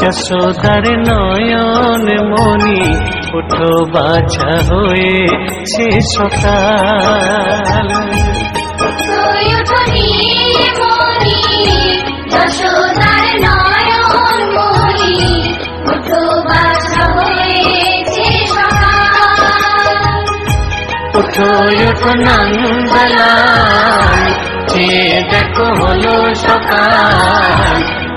যশোদার নয়ন মনি ওঠো বাছা মনি বাছা হয়েছে সকাল। ওঠো ওঠো নন্দলাল যে দেখো হলো সকাল।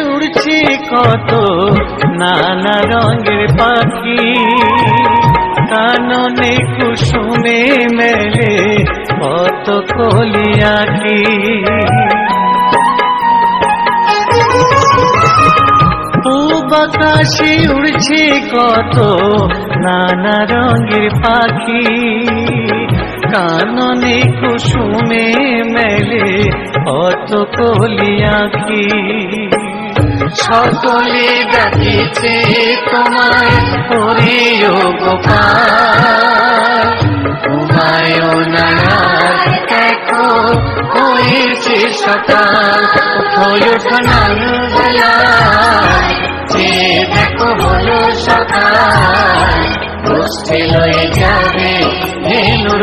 উড়ছে কত নানা রঙের পাখি। কাননে কুসুমে মেলে কত কলিয়াকি পূব আকাশে উড়ছে কত নানা রঙের পাখি। কাননে কুসুমে মেলে কত কলিয়াকি সকলে ডাকিছে তোমায় হরিও গোপাল। তোমায় নারায় দেখো, হয়েছে সকাল। ওঠনার যে দেখো হলো সকাল। গোষ্ঠী লয়ে যাবে ধেনুর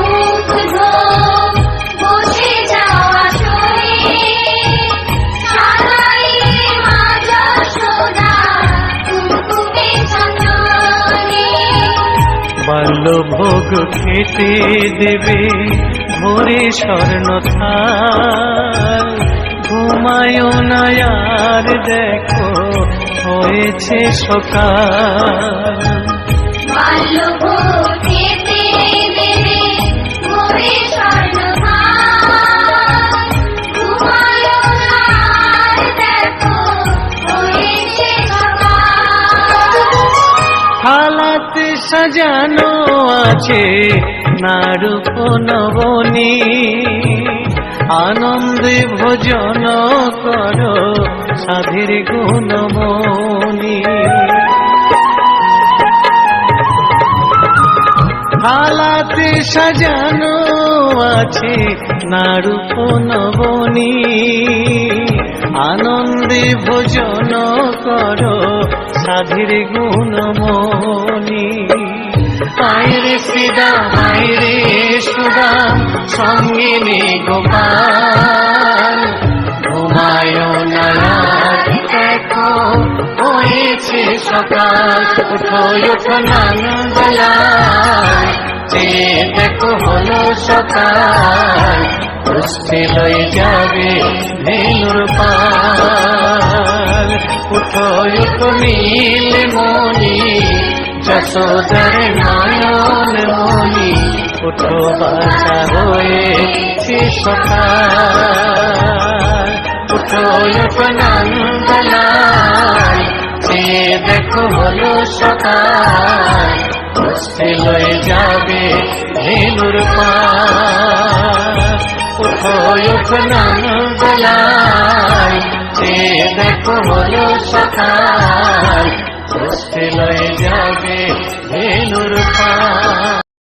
ভোগ খেতে দেবে ভোরে স্বর্ণ থাল। ঘুমায় নয়ার দেখো হয়েছে সকাল। সাজানো আছে নারূপ নবনী আনন্দে ভোজন করো সাধের গুণমণি। হালাতে সাজানো আছে নারূপ নবনী আনন্দে ভোজন করো সাধীর গুণমণি। আইরে সিদা আইরে সুদা সঙ্গিনী গোপাল ঘুমায় না হয়েছে সকাল উঠো উঠো যে দেখো হলো সকাল, পুষ্টি লয়ে যাবে ভেনুর পাল উঠো উঠো নীল মনি যশোদর নয়ন মনি উঠো বাসা হয়েছে সকাল। উঠো উঠো নন্দলাল যে দেখো হলো সকাল। যাবে উঠো নন্দলাল চেয়ে দেখো হলো সকাল। বসতে লয়ে যাবে ভেলুর পাল